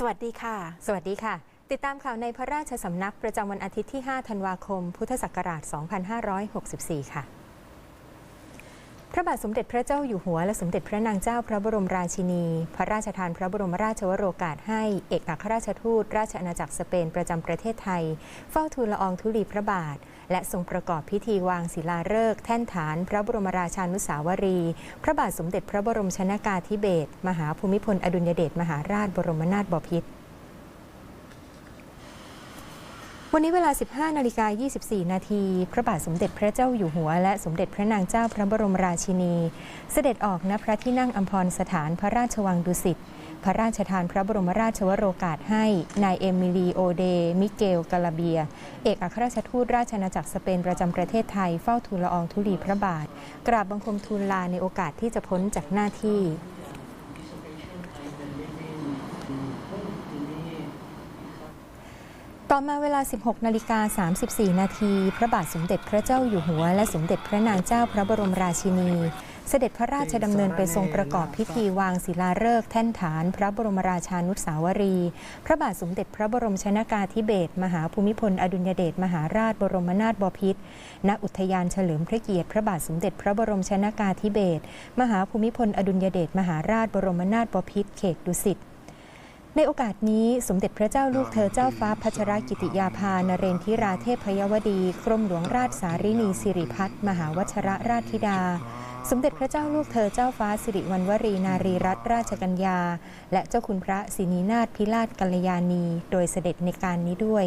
สวัสดีค่ะ สวัสดีค่ะ ติดตามข่าวในพระราชสำนักประจำวันอาทิตย์ที่ 5 ธันวาคม พุทธศักราช 2564 ค่ะ พระบาทสมเด็จพระเจ้าอยู่หัวและสมเด็จพระนางเจ้าพระบรมราชินี พระราชทานพระบรมราชวโรกาสให้เอกอัครราชทูต ราชอาณาจักรสเปนประจำประเทศไทย เฝ้าทูลละอองธุลีพระบาท และทรงประกอบพิธีวางศิลาฤกษ์แท่นฐาน พระบรมราชานุสาวรี พระบาทสมเด็จพระบรมชนากาธิเบศรมหาภูมิพลอดุลยเดชมหาราชบรมนาถบพิตรวันนี้เวลา 15 นาฬิกา 24 นาที พระบาทสมเด็จพระเจ้าอยู่หัว และสมเด็จพระนางเจ้าพระบรมราชินี เสด็จออกณพระที่นั่งอัมพรสถานพระราชวังดุสิต พระราชทานพระบรมราชวโรกาสให้นายเอมิลีโอเด มิเกลกาลาเบีย เอกอัครราชทูตราชอาณาจักรสเปนประจำประเทศไทยเฝ้าทูลละอองธุลีพระบาท กราบบังคมทูลลาในโอกาสที่จะพ้นจากหน้าที่ต่อมาเวลา 16 นาฬิกา 34 นาที พระบาทสมเด็จพระเจ้าอยู่หัว และสมเด็จพระนางเจ้าพระบรมราชินี เสด็จพระราชดำเนินไปทรงประกอบพิธีวางศิลาฤกษ์แท่นฐาน พระบรมราชานุสาวรีย์พระบาทสมเด็จพระบรมชนากาธิเบศรมหาภูมิพล อดุลยเดชมหาราชบรมนาถบพิตรณอุทยานเฉลิมพระเกียรติ พระบาทสมเด็จพระบรมชนากาธิเบศรมหาภูมิพล อดุลยเดชมหาราชบรมนาถบพิตรเขตดุสิตในโอกาสนี้สมเด็จพระเจ้าลูกเธอเจ้าฟ้าพัชรกิติยาภานเรนทิราเทพยวดี กรมหลวงราชสารินีสิริพัฒน์มหาวชรราชธิดา สมเด็จพระเจ้าลูกเธอเจ้าฟ้าสิริวัณวรีนารีรัตนราชกัญญา และเจ้าคุณพระศรีนีนาถพิราชกัลยาณี โดยเสด็จในการนี้ด้วย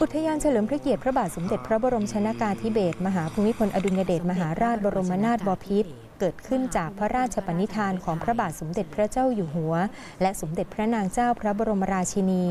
อุทยานเฉลิมพระเกียรติพระบาทสมเด็จพระบรมชนากาธิเบศรมหาภูมิพลอดุลยเดชมหาราชบรมนาถบพิตร เกิดขึ้นจากพระราชปณิธานของพระบาทสมเด็จพระเจ้าอยู่หัว และสมเด็จพระนางเจ้าพระบรมราชินี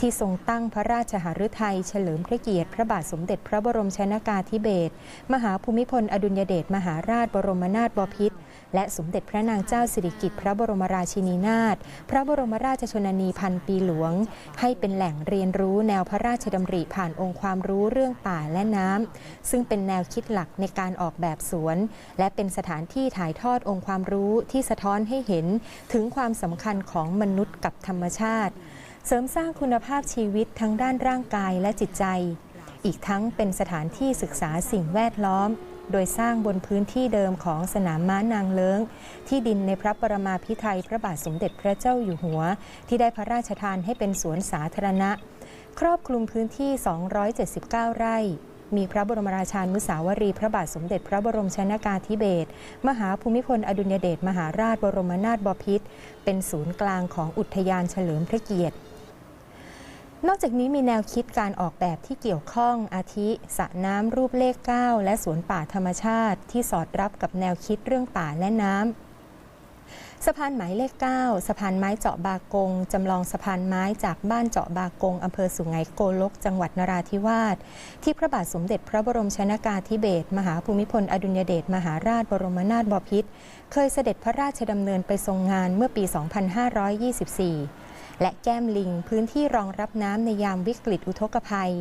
ที่ทรงตั้งพระราชหฤทัยเฉลิมพระเกียรติ พระบาทสมเด็จพระบรมชนากาธิเบศรมหาภูมิพลอดุลยเดชมหาราชบรมนาถบพิตร และสมเด็จพระนางเจ้าสิริกิติ์พระบรมราชินีนาถพระบรมราชชนนีพันปีหลวง ให้เป็นแหล่งเรียนรู้แนวพระราชดำริผ่านองค์ความรู้เรื่องป่าและน้ำซึ่งเป็นแนวคิดหลักในการออกแบบสวน และเป็นสถานที่ถ่ายทอดองค์ความรู้ที่สะท้อนให้เห็นถึงความสำคัญของมนุษย์กับธรรมชาติ เสริมสร้างคุณภาพชีวิตทั้งด้านร่างกายและจิตใจ อีกทั้งเป็นสถานที่ศึกษาสิ่งแวดล้อม โดยสร้างบนพื้นที่เดิมของสนามม้านางเลิ้ง ที่ดินในพระปรมาภิไธยพระบาทสมเด็จพระเจ้าอยู่หัว ที่ได้พระราชทานให้เป็นสวนสาธารณะ ครอบคลุมพื้นที่ 279 ไร่มีพระบรมราชานุสาวรีย์พระบาทสมเด็จพระบรมชนากาธิเบศรมหาภูมิพลอดุลยเดชมหาราชบรมนาถบพิตรเป็นศูนย์กลางของอุทยานเฉลิมพระเกียรติ นอกจากนี้มีแนวคิดการออกแบบที่เกี่ยวข้องอาทิสระน้ำรูปเลข 9 และสวนป่าธรรมชาติ ที่สอดรับกับแนวคิดเรื่องป่าและน้ำสะพานหมายเลข 9 สะพานไม้เจาะบากงจำลองสะพานไม้จากบ้านเจาะบากงอำเภอสุไหงโกลก จังหวัดนราธิวาสที่พระบาทสมเด็จพระบรมชนากาธิเบศรมหาภูมิพลอดุลยเดชมหาราชบรมนาถบพิตรเคยเสด็จพระราชดำเนินไปทรงงานเมื่อปี 2524 และแก้มลิงพื้นที่รองรับน้ำในยามวิกฤตอุทกภัย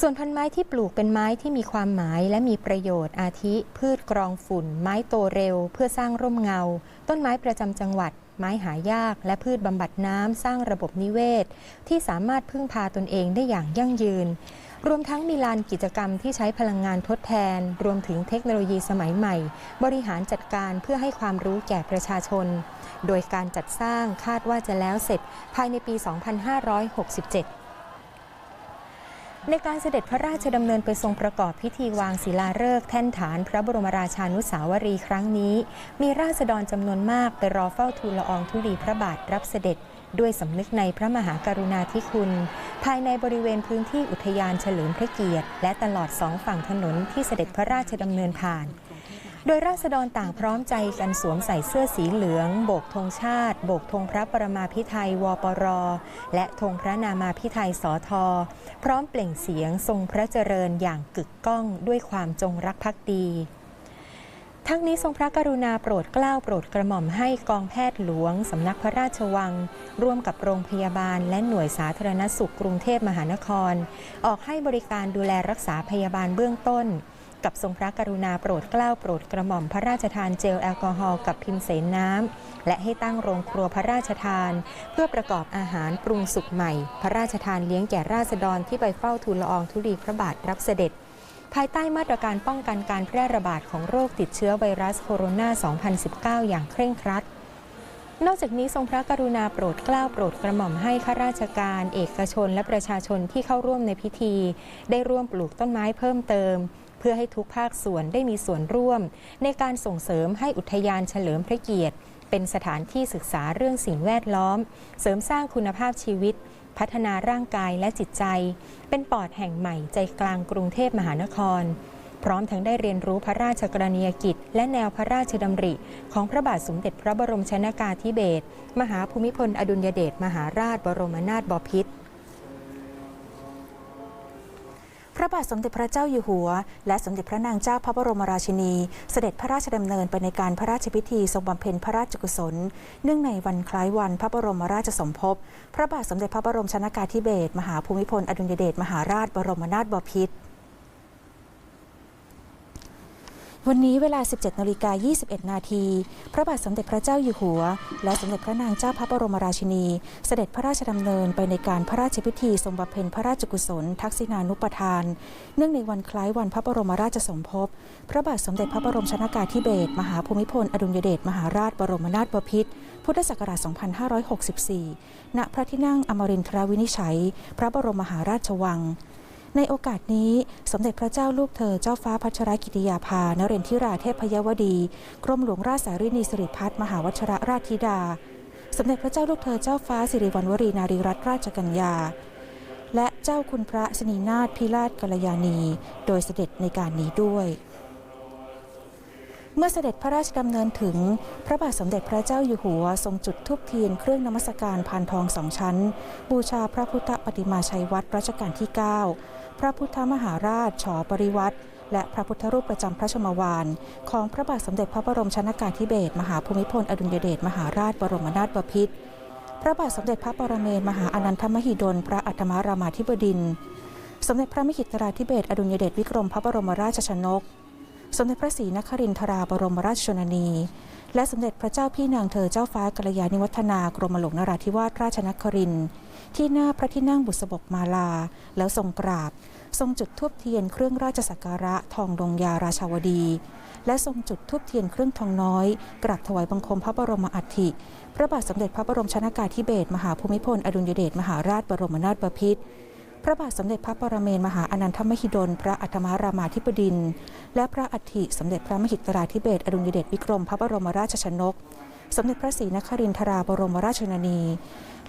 ส่วนพันไม้ที่ปลูกเป็นไม้ที่มีความหมายและมีประโยชน์อาทิ พืชกรองฝุ่น ไม้โตเร็ว เพื่อสร้างร่มเงา ต้นไม้ประจำจังหวัด ไม้หายาก และพืชบำบัดน้ำสร้างระบบนิเวศ ที่สามารถพึ่งพาตนเองได้อย่างยั่งยืน รวมทั้งมีลานกิจกรรมที่ใช้พลังงานทดแทน รวมถึงเทคโนโลยีสมัยใหม่ บริหารจัดการเพื่อให้ความรู้แก่ประชาชน โดยการจัดสร้างคาดว่าจะแล้วเสร็จภายในปี 2567ในการเสด็จพระราชดำเนินไปทรงประกอบพิธีวางศิลาฤกษ์แท่นฐานพระบรมราชานุสาวรีย์ครั้งนี้ มีราษฎรจำนวนมากไปรอเฝ้าทูลละอองธุลีพระบาทรับเสด็จ ด้วยสำนึกในพระมหากรุณาธิคุณ ภายในบริเวณพื้นที่อุทยานเฉลิมพระเกียรติ และตลอดสองฝั่งถนนที่เสด็จพระราชดำเนินผ่าน โดยราษฎรต่างพร้อมใจกันสวมใส่เสื้อสีเหลือง โบกธงชาติ โบกธงพระปรมาภิไธยวปร และธงพระนามาภิไธยสอทอพร้อมเปล่งเสียงทรงพระเจริญอย่างกึกก้องด้วยความจงรักภักดี ทั้งนี้ทรงพระกรุณาโปรดเกล้าโปรดกระหม่อมให้กองแพทย์หลวง สำนักพระราชวัง ร่วมกับโรงพยาบาล และหน่วยสาธารณสุขกรุงเทพมหานคร ออกให้บริการดูแลรักษาพยาบาลเบื้องต้น กับทรงพระกรุณาโปรดเกล้าโปรดกระหม่อมพระราชทานเจลแอลกอฮอล์กับพิมพ์เสนน้ำและให้ตั้งโรงครัวพระราชทาน เพื่อประกอบอาหารปรุงสุกใหม่ พระราชทานเลี้ยงแก่ราษฎรที่ไปเฝ้าทูลละอองธุลีพระบาทรับเสด็จ ภายใต้มาตรการป้องกันการแพร่ระบาดของโรคติดเชื้อไวรัสโคโรนา 2019 อย่างเคร่งครัด นอกจากนี้ทรงพระกรุณาโปรดเกล้าโปรดกระหม่อมให้ข้าราชการ เอกชนและประชาชนที่เข้าร่วมในพิธี ได้ร่วมปลูกต้นไม้เพิ่มเติม เพื่อให้ทุกภาคส่วนได้มีส่วนร่วม ในการส่งเสริมให้อุทยานเฉลิมพระเกียรติ เป็นสถานที่ศึกษาเรื่องสิ่งแวดล้อม เสริมสร้างคุณภาพชีวิต พัฒนาร่างกายและจิตใจ เป็นปอดแห่งใหม่ใจกลางกรุงเทพมหานคร พร้อมทั้งได้เรียนรู้พระราชกรณียกิจ และแนวพระราชดำริ ของพระบาทสมเด็จพระบรมชนากาธิเบศรมหาภูมิพลอดุลยเดชมหาราชบรมนาถบพิตร พระบาทสมเด็จพระเจ้าอยู่หัว และสมเด็จพระนางเจ้าพระบรมราชินี เสด็จพระราชดำเนินไปในการพระราชพิธีทรงบำเพ็ญพระราชกุศล เนื่องในวันคล้ายวันพระบรมราชสมภพ พระบาทสมเด็จพระบรมชนากาธิเบศรมหาภูมิพลอดุลยเดชมหาราชบรมนาถบพิตร วันนี้เวลา 17นาฬิกา21 นาที พระบาทสมเด็จพระเจ้าอยู่หัว และสมเด็จพระนางเจ้าพระบรมราชินี เสด็จพระราชดำเนินไปในการพระราชพิธีทรงบำเพ็ญพระราชกุศล ทักษิณานุปทาน เนื่องในวันคล้ายวันพระบรมราชสมภพ พระบาทสมเด็จพระบรมชนากาธิเบศรมหาภูมิพลอดุลยเดชมหาราชบรมนาถบพิตรพุทธศักราช 2564 ณ พระที่นั่งอมรินทรวินิจฉัย พระบรมมหาราชวัง ในโอกาสนี้สมเด็จพระเจ้าลูกเธอเจ้าฟ้าพัชรกิติยาภานเรนทิราเทพยวดี กรมหลวงราชสารินีสิริพัฒน์มหาวชรราชธิดา สมเด็จพระเจ้าลูกเธอเจ้าฟ้าสิริวัณวรีนารีรัตนราชกัญญา และเจ้าคุณพระสนีนาถพิราชกัลยาณี โดยเสด็จในการนี้ด้วยเมื่อเสด็จพระราชดำเนินถึง พระบาทสมเด็จพระเจ้าอยู่หัว ทรงจุดธูปเทียนเครื่องนมัสการพานทองสองชั้น บูชาพระพุทธปฏิมาชัยวัดรัชกาลที่ 9 พระพุทธมหาราชฉอปริวัติและพระพุทธรูปประจำพระชมวานของพระบาทสมเด็จพระบรมชนากาธิเบศรมหาภูมิพลอดุลยเดชมหาราชบรมนาถบพิตรพระบาทสมเด็จพระปรเมนมหาอนันทมหิดล พระอัฏฐมารามาธิบดินทรสมเด็จพระมหิตราธิเบศรอดุลยเดชวิกรมพระบรมราชชนก สมเด็จพระศรีนครินทราบรมราชชนนี และสมเด็จพระเจ้าพี่นางเธอเจ้าฟ้ากัลยาณิวัฒนากรมหลวงนราธิวาสราชนครินทร์ที่หน้าพระที่นั่งบุษบกมาลา แล้วทรงกราบ ทรงจุดทูบเทียนเครื่องราชสักการะทองดงยาราชาวดี และทรงจุดทูบเทียนเครื่องทองน้อยกราบถวายบังคมพระบรมอัฐิพระบาทสมเด็จพระบรมชนากาธิเบศรมหาภูมิพลอดุลยเดชมหาราชบรมนาถบพิตรพระบาทสมเด็จพระปรเมนมหาอนันทมหิดล พระอัฏฐมารามาธิบดิน และพระอัฐิสมเด็จพระมหิตราธิเบศอดุลยเดชวิกรมพระบรมราชชนก สมเด็จพระศรีนครินทราบรมราชชนนี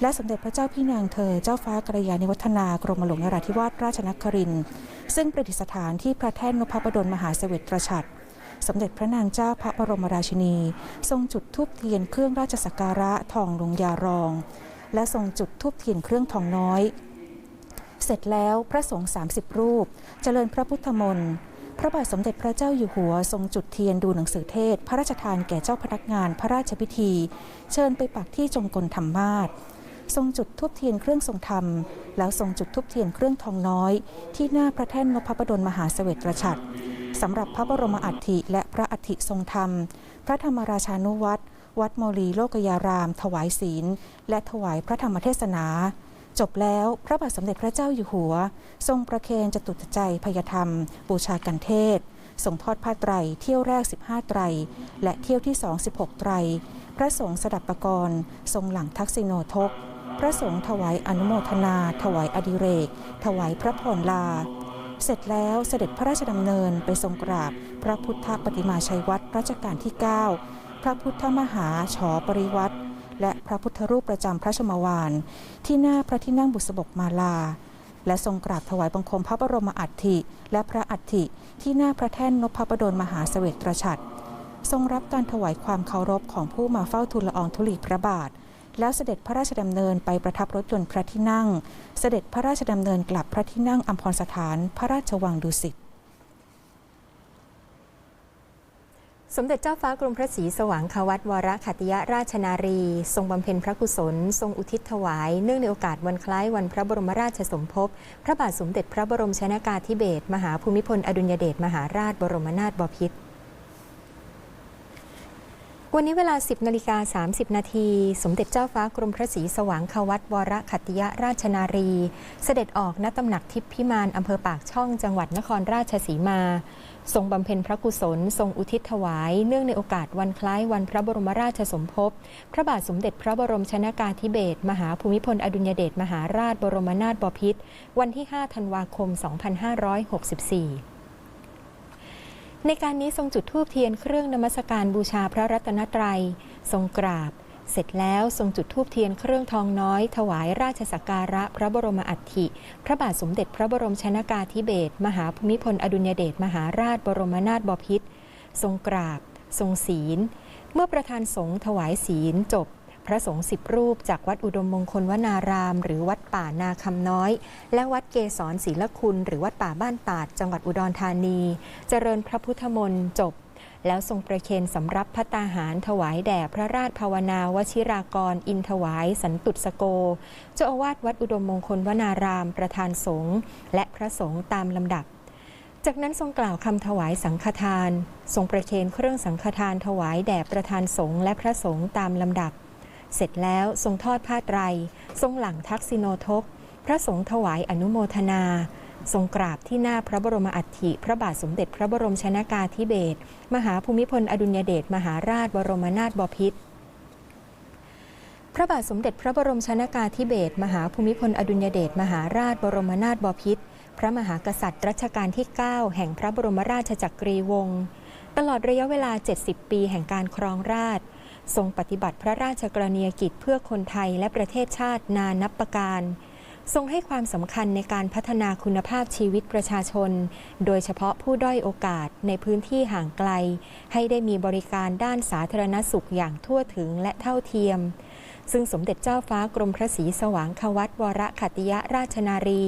และสมเด็จพระเจ้าพี่นางเธอ เจ้าฟ้ากรยาณิวัฒนากรมหลวงนราธิวาสราชนครินทร์ซึ่งประดิษฐานที่พระแท่นนพประดลมหาเสวตตรฉัตรสมเด็จพระนางเจ้าพระบรมราชินี ทรงจุดธูปเทียนเครื่องราชสักการะทองลงยารอง และทรงจุดธูปเทียนเครื่องทองน้อย เสร็จแล้วพระสงฆ์30 รูป เจริญพระพุทธมนต์พระบาทสมเด็จพระเจ้าอยู่หัว ทรงจุดเทียนดูหนังสือเทศ พระราชทานแก่เจ้าพนักงานพระราชพิธี เชิญไปปักที่จงกรธรรมาศ ทรงจุดทูบเทียนเครื่องทรงธรรม แล้วทรงจุดทูบเทียนเครื่องทองน้อย ที่หน้าพระแท่นนพประดลมหาเสวตฉัตรสำหรับพระบรมอัฐิและพระอัฐิทรงธรรม พระธรรมราชานุวัตรวัดโมลีโลกยาราม ถวายศีล และถวายพระธรรมเทศนา จบแล้วพระบาทสมเด็จพระเจ้าอยู่หัว ทรงประเคนจตุตใจพยธรรม บูชากันเทศส่งทอดผ้าไตรเที่ยวแรก 15 ไตร และเที่ยวที่ 2 16 ไตร พระสงฆ์สดับประกรณ์ทรงหลังทักษิโนทก พระสงฆ์ถวายอนุโมทนา ถวายอดิเรก ถวายพระพรลา เสร็จแล้วเสด็จพระราชดำเนินไปทรงกราบ พระพุทธปฏิมาชัยวัดรัชกาลที่ 9 พระพุทธมหาฉอปริวัติและพระพุทธรูปประจำพระชมวาน ที่หน้าพระที่นั่งบุษบกมาลา และทรงกราบถวายบังคมพระบรมอัฐิและพระอัฐิที่หน้าพระแท่นนพประดลมหาเสวตตรฉัตรทรงรับการถวายความเคารพของผู้มาเฝ้าทูลละอองธุลีพระบาท แล้วเสด็จพระราชดำเนินไปประทับรถยนต์พระที่นั่ง เสด็จพระราชดำเนินกลับพระที่นั่งอัมพรสถานพระราชวังดุสิตสมเด็จเจ้าฟ้ากรมพระศรีสว่างควัตวรขัติยราชนารี ทรงบำเพ็ญพระกุศล ทรงอุทิศถวาย เนื่องในโอกาสวันคล้ายวันพระบรมราชสมภพ พระบาทสมเด็จพระบรมชนากาธิเบศรมหาภูมิพลอดุลยเดชมหาราชบรมนาถบพิตร วันนี้เวลา 10นาฬิกา30 นาทีสมเด็จเจ้าฟ้ากรมพระศรีสว่างควัตวรขัติยราชนารี เสด็จออกณตำหนักทิพย์พิมานอำเภอปากช่องจังหวัดนครราชสีมา ทรงบำเพ็ญพระกุศล ทรงอุทิศถวาย เนื่องในโอกาสวันคล้ายวันพระบรมราชสมภพ พระบาทสมเด็จพระบรมชนากาธิเบศรมหาภูมิพลอดุลยเดชมหาราชบรมนาถบพิตรวันที่ 5 ธันวาคม 2564 ในการนี้ทรงจุดธูปเทียนเครื่องนมัสการบูชาพระรัตนตรัย ทรงกราบ เสร็จแล้วทรงจุดธูปเทียนเครื่องทองน้อย ถวายราชสักการะพระบรมอัฐิ พระบาทสมเด็จพระบรมชนากาธิเบศรมหาภูมิพลอดุลยเดชมหาราชบรมนาถบพิตรทรงกราบ ทรงศีล เมื่อประธานสงฆ์ถวายศีลจบ พระสงฆ์สิบรูป จากวัดอุดมมงคลวนาราม หรือวัดป่านาคำน้อย และวัดเกศรศิลคุณหรือวัดป่าบ้านตาด จังหวัดอุดรธานี เจริญพระพุทธมนต์จบ แล้วทรงประเคนสำรับพระตาหารถวายแด่พระราชภาวนาวชิรากร อินถวาย สันตุสโก เจ้าอาวาสวัดอุดมมงคลวนาราม ประธานสงฆ์และพระสงฆ์ตามลำดับจากนั้นทรงกล่าวคำถวายสังฆทาน ทรงประเคนเครื่องสังฆทานถวายแด่ประธานสงฆ์และพระสงฆ์ตามลำดับ เสร็จแล้วทรงทอดผ้าไตร ทรงหลังทักษิโนทก พระสงฆ์ถวายอนุโมทนา ทรงกราบที่หน้าพระบรมอัฐิ พระบาทสมเด็จพระบรมชนากาธิเบศรมหาภูมิพลอดุลยเดชมหาราชบรมนาถบพิตรพระบาทสมเด็จพระบรมชนากาธิเบศรมหาภูมิพลอดุลยเดชมหาราชบรมนาถบพิตรพระมหากษัตริย์รัชกาลที่ 9 แห่งพระบรมราชจักรีวงศ์ตลอดระยะเวลา 70 ปีแห่งการครองราชย์ ทรงปฏิบัติพระราชกรณียกิจเพื่อคนไทยและประเทศชาตินานับประการ ทรงให้ความสำคัญในการพัฒนาคุณภาพชีวิตประชาชน โดยเฉพาะผู้ด้อยโอกาสในพื้นที่ห่างไกล ให้ได้มีบริการด้านสาธารณสุขอย่างทั่วถึงและเท่าเทียมซึ่งสมเด็จเจ้าฟ้ากรมพระศรีสว่างควัตวรขัตติยราชนารี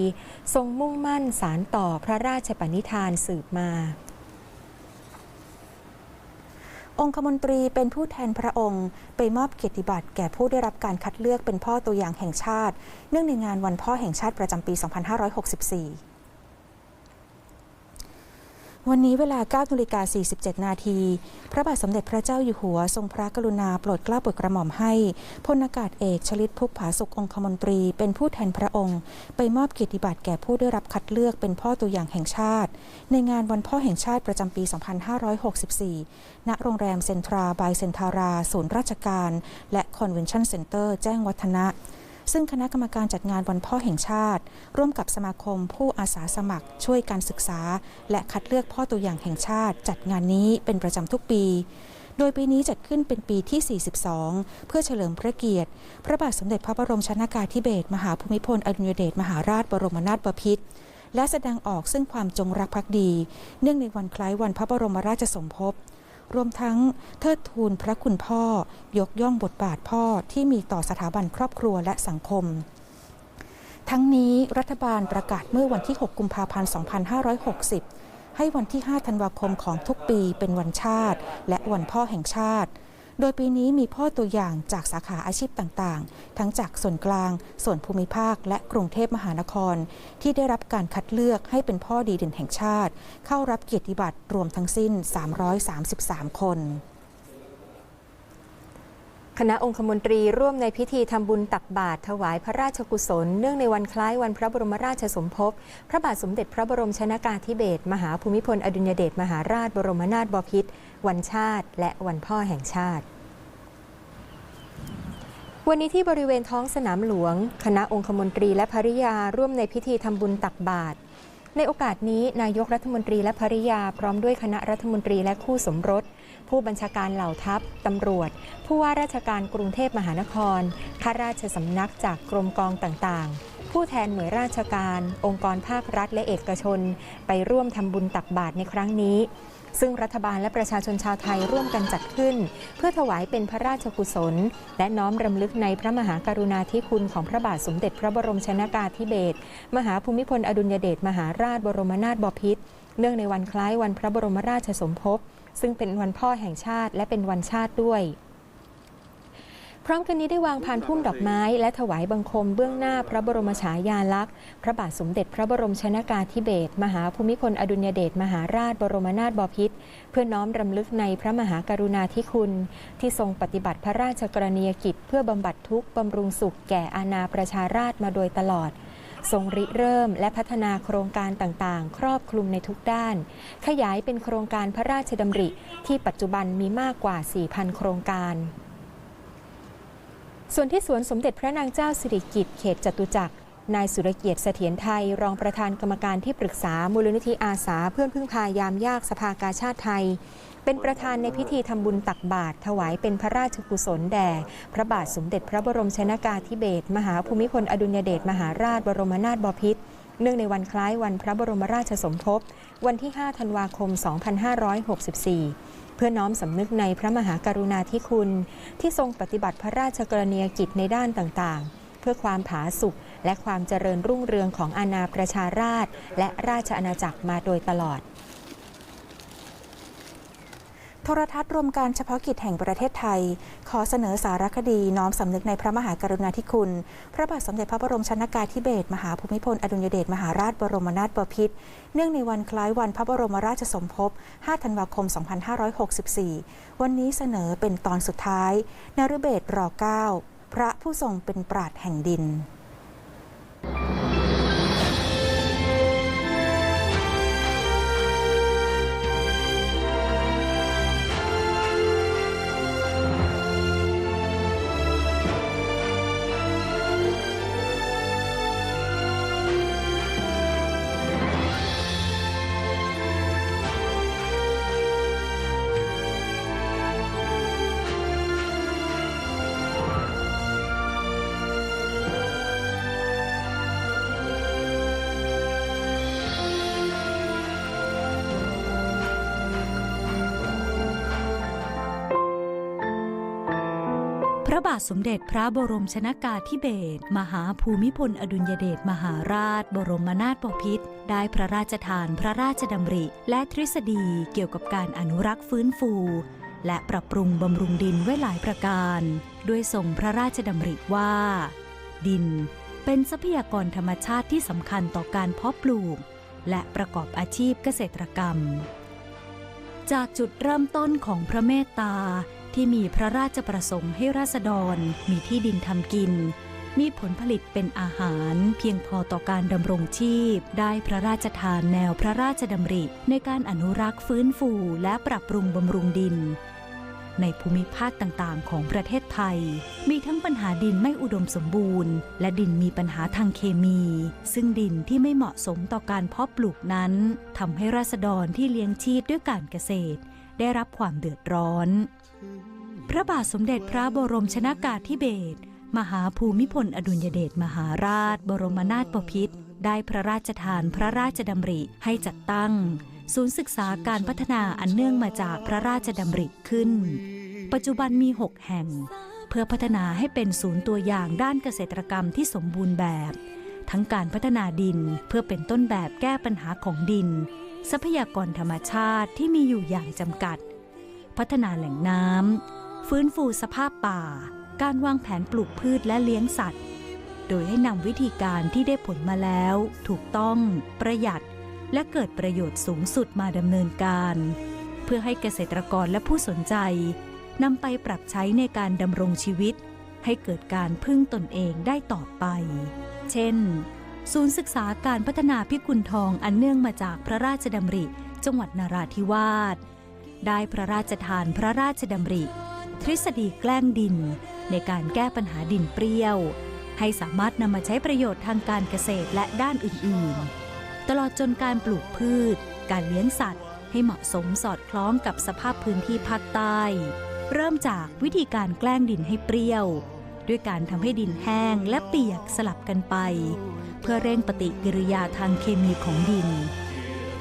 ทรงมุ่งมั่นสารต่อพระราชปณิธานสืบมา องคมนตรีเป็นผู้แทนพระองค์ ไปมอบเกียรติบัตรแก่ผู้ได้รับการคัดเลือกเป็นพ่อตัวอย่างแห่งชาติ เนื่องในงานวันพ่อแห่งชาติประจำปี 2564 วันนี้เวลา9นาฬิกา47 นาที พระบาทสมเด็จพระเจ้าอยู่หัว ทรงพระกรุณาโปรดเกล้าโปรดกระหม่อมให้พลอากาศเอกชลิตพุกผาสุของคมนตรี เป็นผู้แทนพระองค์ ไปมอบเกียรติบัตรแก่ผู้ได้รับคัดเลือกเป็นพ่อตัวอย่างแห่งชาติ ในงานวันพ่อแห่งชาติประจำปี 2564 ณ โรงแรมเซ็นทราบายเซ็นทารา ศูนย์ราชการ และคอนเวนชั่นเซ็นเตอร์ แจ้งวัฒนะ ซึ่งคณะกรรมการจัดงานวันพ่อแห่งชาติ ร่วมกับสมาคมผู้อาสาสมัครช่วยการศึกษา และคัดเลือกพ่อตัวอย่างแห่งชาติ จัดงานนี้เป็นประจำทุกปีโดยปีนี้จัดขึ้นเป็นปีที่ 42 เพื่อเฉลิมพระเกียรติ พระบาทสมเด็จพระบรมชนากาธิเบศรมหาภูมิพลอดุลยเดชมหาราชบรมนาถบพิตรและแสดงออกซึ่งความจงรักภักดี เนื่องในวันคล้ายวันพระบรมราชสมภพ รวมทั้งเทิดทูนพระคุณพ่อ ยกย่องบทบาทพ่อที่มีต่อสถาบันครอบครัวและสังคมทั้งนี้รัฐบาลประกาศเมื่อวันที่ 6 กุมภาพันธ์ 2560 ให้วันที่ 5 ธันวาคมของทุกปีเป็นวันชาติ และวันพ่อแห่งชาติ โดยปีนี้มีพ่อตัวอย่างจากสาขาอาชีพต่างๆ ทั้งจากส่วนกลาง ส่วนภูมิภาค และกรุงเทพมหานคร ที่ได้รับการคัดเลือกให้เป็นพ่อดีเด่นแห่งชาติ เข้ารับเกียรติบัตรรวมทั้งสิ้น 333 คน คณะองคมนตรีร่วมในพิธีทำบุญตักบาตรถวายพระราชกุศล เนื่องในวันคล้ายวันพระบรมราชสมภพ พระบาทสมเด็จพระบรมชนากาธิเบศรมหาภูมิพลอดุลยเดชมหาราชบรมนาถบพิตรวันชาติ และวันพ่อแห่งชาติวันนี้ที่บริเวณท้องสนามหลวง คณะองคมนตรีและภริยาร่วมในพิธีทำบุญตักบาตรในโอกาสนี้นายกรัฐมนตรีและภริยา พร้อมด้วยคณะรัฐมนตรีและคู่สมรส ผู้บัญชาการเหล่าทัพตำรวจ ผู้ว่าราชการกรุงเทพมหานคร ข้าราชสำนักจากกรมกองต่างๆ ผู้แทนหน่วยราชการ องค์กรภาครัฐและเอกชน ไปร่วมทำบุญตักบาตรในครั้งนี้ ซึ่งรัฐบาลและประชาชนชาวไทยร่วมกันจัดขึ้น เพื่อถวายเป็นพระราชกุศล และน้อมรำลึกในพระมหากรุณาธิคุณของพระบาทสมเด็จพระบรมชนากาธิเบศรมหาภูมิพลอดุลยเดชมหาราชบรมนาถบพิตรเนื่องในวันคล้ายวันพระบรมราชสมภพ ซึ่งเป็นวันพ่อแห่งชาติและเป็นวันชาติด้วย พร้อมกันนี้ได้วางพานพุ่มดอกไม้ และถวายบังคมเบื้องหน้าพระบรมฉายาลักษณ์ พระบาทสมเด็จพระบรมชนากาธิเบศรมหาภูมิพลอดุลยเดชมหาราชบรมนาถบพิตรเพื่อน้อมรำลึกในพระมหากรุณาธิคุณ ที่ทรงปฏิบัติพระราชกรณียกิจ เพื่อบำบัดทุกข์บำรุงสุขแก่อาณาประชาราษฎร์มาโดยตลอด ทรงริเริ่มและพัฒนาโครงการต่างๆ ครอบคลุมในทุกด้าน ขยายเป็นโครงการพระราชดำริที่ปัจจุบันมีมากกว่า 4,000 โครงการส่วนที่สวนสมเด็จพระนางเจ้าสิริกิติ์เขตจตุจักร นายสุรเกียรติเสถียรไทย รองประธานกรรมการที่ปรึกษามูลนิธิอาสาเพื่อนพึ่งพายามยากสภากาชาติไทย เป็นประธานในพิธีทำบุญตักบาตรถวายเป็นพระราชกุศลแด่ พระบาทสมเด็จพระบรมชนากาธิเบศรมหาภูมิพลอดุลยเดชมหาราชบรมนาถบพิตรเนื่องในวันคล้ายวันพระบรมราชสมภพวันที่ 5 ธันวาคม 2564 เพื่อน้อมสำนึกในพระมหากรุณาธิคุณ ที่ทรงปฏิบัติพระราชกรณียกิจในด้านต่างๆ เพื่อความผาสุกและความเจริญรุ่งเรืองของอาณาประชาราษฎร์และราชอาณาจักรมาโดยตลอด ทรทัศน์รวมการเฉพาะกิจแห่งประเทศไทย ขอเสนอสารคดีน้อมสำนึกในพระมหากรุณาธิคุณ พระบาทสมเด็จพระบรมชนากาธิเบศรมหาภูมิพลอดุลยเดชมหาราชบรมนาถบพิตรเนื่องในวันคล้ายวันพระบรมราชสมภพ 5 ธันวาคม 2564 วันนี้เสนอเป็นตอนสุดท้ายนฤเบศร9พระผู้ทรงเป็นปราดแห่งดิน บาทสมเด็จพระบรมชนากาธิเบศรมหาภูมิพลอดุลยเดชมหาราช บรมนาถบพิตรได้พระราชทานพระราชดำริ และทฤษฎีเกี่ยวกับการอนุรักษ์ฟื้นฟู และปรับปรุงบำรุงดินไว้หลายประการ ด้วยทรงพระราชดำริว่า ดินเป็นทรัพยากรธรรมชาติที่สำคัญต่อการเพาะปลูก และประกอบอาชีพเกษตรกรรม จากจุดเริ่มต้นของพระเมตตา ที่มีพระราชประสงค์ให้ราษฎรมีที่ดินทำกิน มีผลผลิตเป็นอาหารเพียงพอต่อการดำรงชีพ ได้พระราชทานแนวพระราชดำริในการอนุรักษ์ฟื้นฟูและปรับปรุงบำรุงดิน ในภูมิภาคต่างๆ ของประเทศไทย มีทั้งปัญหาดินไม่อุดมสมบูรณ์ และดินมีปัญหาทางเคมี ซึ่งดินที่ไม่เหมาะสมต่อการเพาะปลูกนั้นทำให้ราษฎรที่เลี้ยงชีพด้วยการเกษตร ได้รับความเดือดร้อน พระบาทสมเด็จพระบรมชนากาธิเบศรมหาภูมิพลอดุลยเดชมหาราช บรมนาถบพิตรได้พระราชทานพระราชดำริให้จัดตั้ง ศูนย์ศึกษาการพัฒนาอันเนื่องมาจากพระราชดำริขึ้น ปัจจุบันมี 6 แห่ง เพื่อพัฒนาให้เป็นศูนย์ตัวอย่างด้านเกษตรกรรมที่สมบูรณ์แบบ ทั้งการพัฒนาดินเพื่อเป็นต้นแบบแก้ปัญหาของดิน ทรัพยากรธรรมชาติที่มีอยู่อย่างจำกัด พัฒนาแหล่งน้ำฟื้นฟูสภาพป่า การวางแผนปลูกพืชและเลี้ยงสัตว์ โดยให้นำวิธีการที่ได้ผลมาแล้ว ถูกต้อง ประหยัด และเกิดประโยชน์สูงสุดมาดำเนินการ เพื่อให้เกษตรกรและผู้สนใจนำไปปรับใช้ในการดำรงชีวิต ให้เกิดการพึ่งตนเองได้ต่อไป เช่น ศูนย์ศึกษาการพัฒนาพิกุลทองอันเนื่องมาจากพระราชดำริ จังหวัดนราธิวาส ได้พระราชทานพระราชดำริ ทฤษฎีแกล้งดิน ในการแก้ปัญหาดินเปรี้ยว ให้สามารถนำมาใช้ประโยชน์ทางการเกษตรและด้านอื่น ๆ ตลอดจนการปลูกพืช การเลี้ยงสัตว์ ให้เหมาะสมสอดคล้องกับสภาพพื้นที่ภาคใต้ เริ่มจากวิธีการแกล้งดินให้เปรี้ยว ด้วยการทำให้ดินแห้งและเปียกสลับกันไป เพื่อเร่งปฏิกิริยาทางเคมีของดิน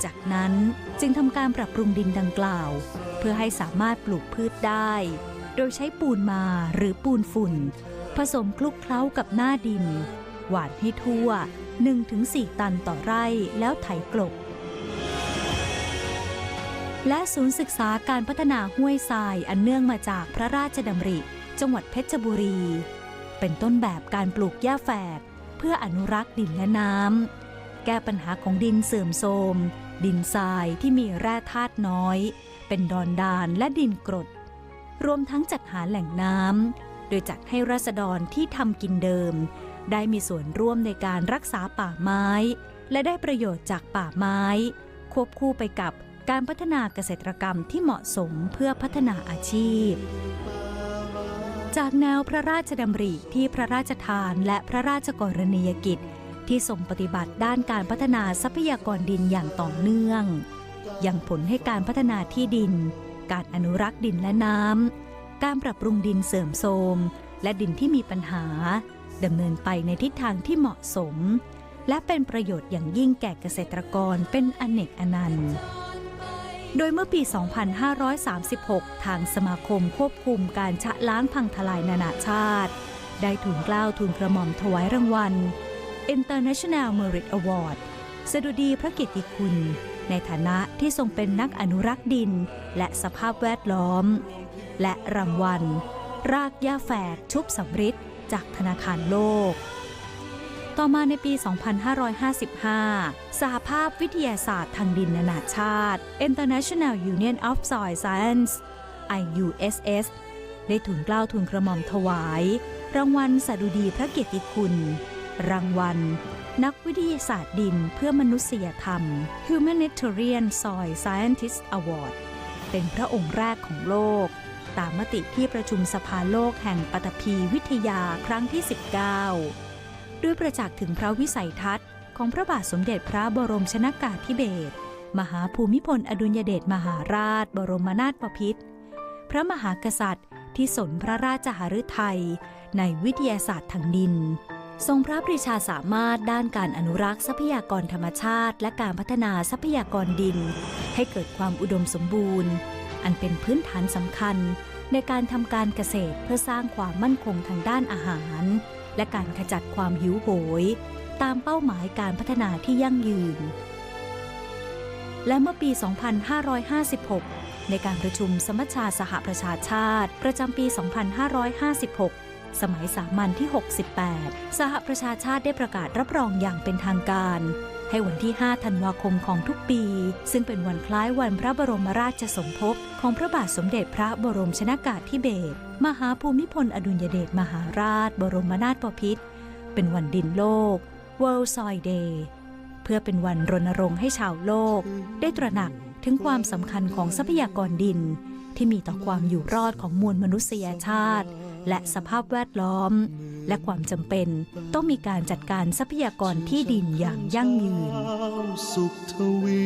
จากนั้นจึงทำการปรับปรุงดินดังกล่าว เพื่อให้สามารถปลูกพืชได้ โดยใช้ปูนมาหรือปูนฝุ่น ผสมคลุกเคล้ากับหน้าดิน หว่านให้ทั่ว 1-4 ตันต่อไร่แล้วไถกลบ และศูนย์ศึกษาการพัฒนาห้วยทรายอันเนื่องมาจากพระราชดำริ จังหวัดเพชรบุรี เป็นต้นแบบการปลูกหญ้าแฝก เพื่ออนุรักษ์ดินและน้ำแก้ปัญหาของดินเสื่อมโทรม ดินทรายที่มีแร่ธาตุน้อย เป็นดอนดานและดินกรด รวมทั้งจัดหาแหล่งน้ำโดยจัดให้ราษฎรที่ทำกินเดิม ได้มีส่วนร่วมในการรักษาป่าไม้ และได้ประโยชน์จากป่าไม้ ควบคู่ไปกับการพัฒนาเกษตรกรรมที่เหมาะสมเพื่อพัฒนาอาชีพ จากแนวพระราชดำริที่พระราชทานและพระราชกรณียกิจ ที่ทรงปฏิบัติด้านการพัฒนาทรัพยากรดินอย่างต่อเนื่อง ยังผลให้การพัฒนาที่ดิน การอนุรักษ์ดินและน้ำ การปรับปรุงดินเสื่อมโทรม และดินที่มีปัญหาดำเนินไปในทิศทางที่เหมาะสม และเป็นประโยชน์อย่างยิ่งแก่เกษตรกรเป็นอเนกอนันต์ โดยเมื่อปี 2536 ทางสมาคมควบคุมการชะล้างพังทลายนานาชาติ ได้ทุนกล้าวทุนกระหม่อมถวายรางวัล International Merit Award สดุดีพระเกียรติคุณ ในฐานะที่ทรงเป็นนักอนุรักษ์ดิน และสภาพแวดล้อม และรางวัล รากหญ้าแฝกชุบสำริดจากธนาคารโลก ต่อมาในปี 2555 สหภาพวิทยาศาสตร์ทางดินนานาชาติ International Union of Soil Science IUSS ได้ทุนเกล้าทุนกระหม่อมถวาย รางวัลสดุดีพระเกียรติคุณ รางวัล นักวิทยาศาสตร์ดินเพื่อมนุษยธรรม Humanitarian Soil Scientist Award เป็นพระองค์แรกของโลก ตามมติที่ประชุมสภาโลกแห่งปฐพีวิทยาครั้งที่ 19 ด้วยประจักษ์ถึงพระวิสัยทัศน์ของพระบาทสมเด็จพระบรมชนากาธิเบศรมหาภูมิพลอดุลยเดชมหาราช บรมนาถบพิตรพระมหากษัตริย์ที่สนพระราชหฤทัยในวิทยาศาสตร์ทางดิน ทรงพระปรีชาสามารถด้านการอนุรักษ์ทรัพยากรธรรมชาติ และการพัฒนาทรัพยากรดิน ให้เกิดความอุดมสมบูรณ์ อันเป็นพื้นฐานสำคัญ ในการทำการเกษตรเพื่อสร้างความมั่นคงทางด้านอาหาร และการขจัดความหิวโหย ตามเป้าหมายการพัฒนาที่ยั่งยืน และเมื่อปี 2556 ในการประชุมสมัชชาสหประชาชาติ ประจำปี 2556 สมัยสามัญที่ 68 สหประชาชาติได้ประกาศรับรองอย่างเป็นทางการ ให้วันที่ 5 ธันวาคมของทุกปี ซึ่งเป็นวันคล้ายวันพระบรมราชสมภพของพระบาทสมเด็จพระบรมชนากาธิเบศรมหาภูมิพลอดุลยเดชมหาราช บรมนาถบพิตรเป็นวันดินโลก World Soil Day เพื่อเป็นวันรณรงค์ให้ชาวโลก ได้ตระหนักถึงความสำคัญของทรัพยากรดิน ที่มีต่อความอยู่รอดของมวลมนุษยชาติ และสภาพแวดล้อม และความจำเป็นต้องมีการจัดการทรัพยากรที่ดินอย่างยั่งยืน สุขทวี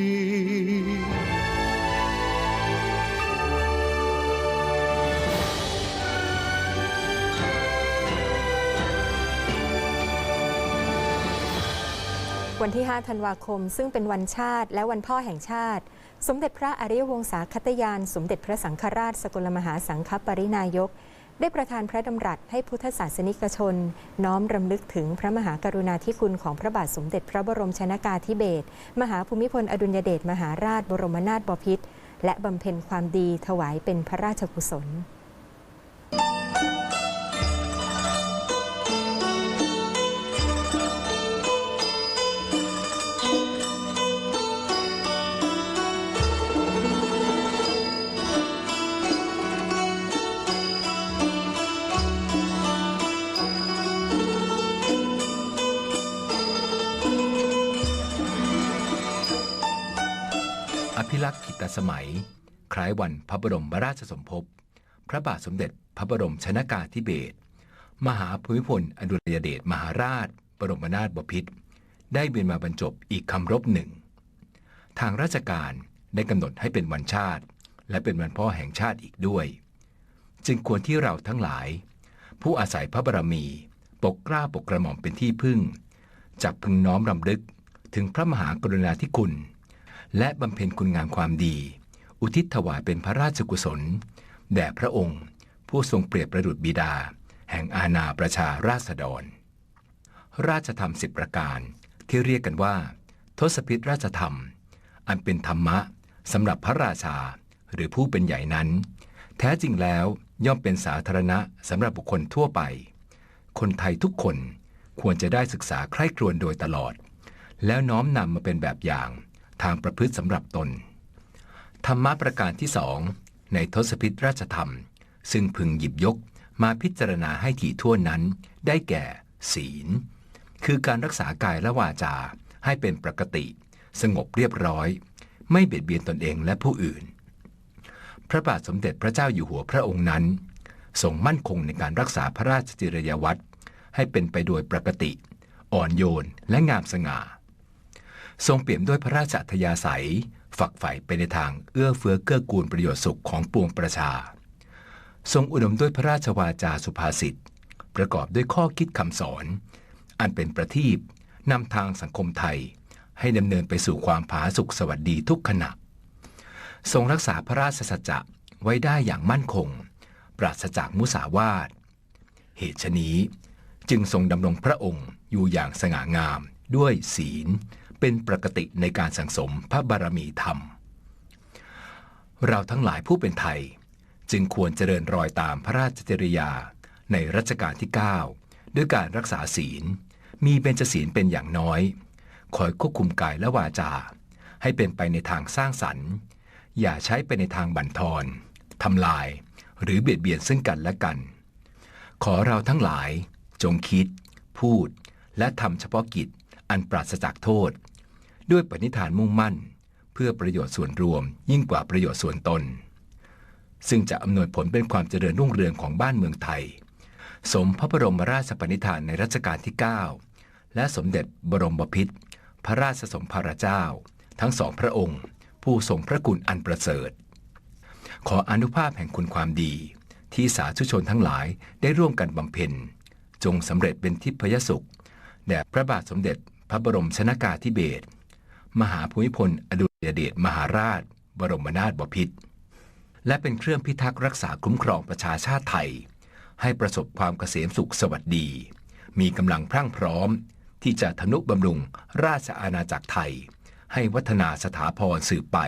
วันที่ 5 ธันวาคม ซึ่งเป็นวันชาติ และวันพ่อแห่งชาติ สมเด็จพระอริยวงศาคตยาน สมเด็จพระสังฆราช สกลมหาสังฆปรินายก ได้ประทานพระดำรัสให้พุทธศาสนิกชน น้อมรำลึกถึงพระมหากรุณาธิคุณของพระบาทสมเด็จพระบรมชนากาธิเบศรมหาภูมิพลอดุลยเดชมหาราชบรมนาถบพิตรและบำเพ็ญความดีถวายเป็นพระราชกุศล ลักษ์ขิตสมัย คล้ายวันพระบรมราชสมภพ พระบาทสมเด็จพระบรมชนากาธิเบศร มหาภูมิพลอดุลยเดชมหาราช บรมนาถบพิตร ได้เวียนมาบรรจบอีกคำรบหนึ่ง ทางราชการได้กำหนดให้เป็นวันชาติ และเป็นวันพ่อแห่งชาติอีกด้วย จึงควรที่เราทั้งหลาย ผู้อาศัยพระบารมี ปกกล้าปกกระหม่อมเป็นที่พึ่งจับพึงน้อมรำลึกถึงพระมหากรุณาธิคุณ และบำเพ็ญคุณงามความดี อุทิศถวายเป็นพระราชกุศล แด่พระองค์ ผู้ทรงเปรียบประดุจบิดา แห่งอาณาประชาราษฎร ราชธรรมสิบประการที่เรียกกันว่า ทศพิธราชธรรม อันเป็นธรรมะสำหรับพระราชาหรือผู้เป็นใหญ่นั้น แท้จริงแล้วย่อมเป็นสาธารณะสำหรับบุคคลทั่วไป คนไทยทุกคนควรจะได้ศึกษาใคร่ครวญโดยตลอด แล้วน้อมนำมาเป็นแบบอย่าง ทางประพฤติสำหรับตน ธรรมะประการที่สองในทศพิธราชธรรม ซึ่งพึงหยิบยกมาพิจารณาให้ถี่ถ้วนนั้น ได้แก่ ศีล คือการรักษากายและวาจาให้เป็นปกติ สงบเรียบร้อย ไม่เบียดเบียนตนเองและผู้อื่น พระบาทสมเด็จพระเจ้าอยู่หัวพระองค์นั้นทรงมั่นคงในการรักษาพระราชจริยวัตรให้เป็นไปโดยปกติ อ่อนโยนและงามสง่า ทรงเปี่ยมด้วยพระราชอัธยาศัย ฝักใฝ่ไปในทางเอื้อเฟื้อเกื้อกูลประโยชน์สุขของปวงประชา ทรงอุดมด้วยพระราชวาจาสุภาษิต ประกอบด้วยข้อคิดคำสอน อันเป็นประทีปนำทางสังคมไทย ให้ดำเนินไปสู่ความผาสุกสวัสดีทุกขณะ ทรงรักษาพระราชสัจจะไว้ได้อย่างมั่นคง ปราศจากมุสาวาท เหตุฉนี้ จึงทรงดำรงพระองค์อยู่อย่างสง่างามด้วยศีล เป็นปกติในการสังสมพระบารมีธรรม เราทั้งหลายผู้เป็นไทย จึงควรเจริญรอยตามพระราชจริยาในรัชกาลที่ 9 ด้วยการรักษาศีล มีเบญจศีลเป็นอย่างน้อย คอยควบคุมกายและวาจา ให้เป็นไปในทางสร้างสรรค์ อย่าใช้ไปในทางบั่นทอนทำลาย หรือเบียดเบียนซึ่งกันและกัน ขอเราทั้งหลายจงคิด พูด และทำเฉพาะกิจอันปราศจากโทษ ด้วยปณิธานมุ่งมั่น เพื่อประโยชน์ส่วนรวม ยิ่งกว่าประโยชน์ส่วนตน ซึ่งจะอำนวยผลเป็นความเจริญรุ่งเรืองของบ้านเมืองไทย สมพระบรมราชปณิธานในรัชกาลที่ 9 และสมเด็จบรมบพิตรพระราชสมภารเจ้า ทั้งสองพระองค์ ผู้ทรงพระคุณอันประเสริฐ ขออนุภาพแห่งคุณความดี ที่สาธุชนทั้งหลายได้ร่วมกันบำเพ็ญ จงสำเร็จเป็นทิพยสุขแด่พระบาทสมเด็จพระบรมชนากาธิเบศร มหาภูมิพล อดุลยเดชมหาราช บรมนาถบพิตรและเป็นเครื่องพิทักษ์รักษาคุ้มครองประชาชาติไทย ให้ประสบความเกษมสุขสวัสดี มีกำลังพรั่งพร้อม ที่จะทนุบำรุงราชอาณาจักรไทย ให้วัฒนาสถาพรสืบไป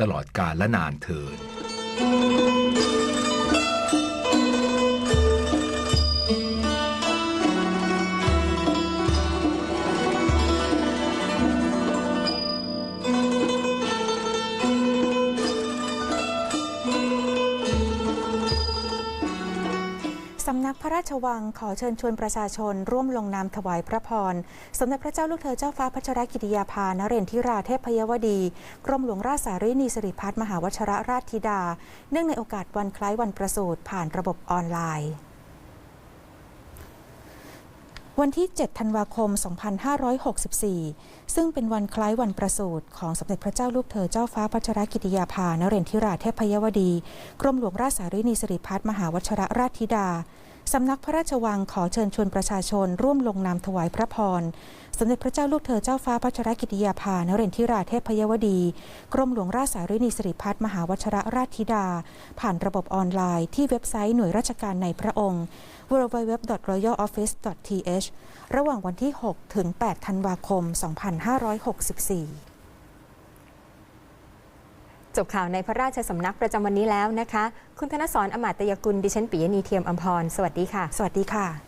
ตลอดกาลและนานเทิน สำนักพระราชวังขอเชิญชวนประชาชน ร่วมลงนามถวายพระพร สมเด็จพระเจ้าลูกเธอเจ้าฟ้าพัชรกิติยาภานเรนทิราเทพพยวดี กรมหลวงราชสารีนีสิริพัฒน์มหาวชรราชธิดา เนื่องในโอกาสวันคล้ายวันประสูติผ่านระบบออนไลน์ วันที่ 7 ธันวาคม 2564 ซึ่งเป็นวันคล้ายวันประสูติของสมเด็จพระเจ้าลูกเธอเจ้าฟ้าพัชรกิติยาภานเรนทิราเทพยวดี กรมหลวงราชสารีนีสิริพัฒน์มหาวชรราชธิดา สำนักพระราชวังขอเชิญชวนประชาชน ร่วมลงนามถวายพระพร สมเด็จพระเจ้าลูกเธอเจ้าฟ้าพัชรกิติยาภานเรนทิราเทพพยวดี กรมหลวงราชสารีนีสิริพัฒน์มหาวชรราชธิดา ผ่านระบบออนไลน์ที่เว็บไซต์หน่วยราชการในพระองค์ www.royaloffice.th ระหว่างวันที่ 6 ถึง 8 ธันวาคม 2564 จบข่าวในพระราชสำนักประจำวันนี้แล้วนะคะ คุณธนสรอมาตยกุลดิฉันปิยณีเทียมอัมพร สวัสดีค่ะ สวัสดีค่ะ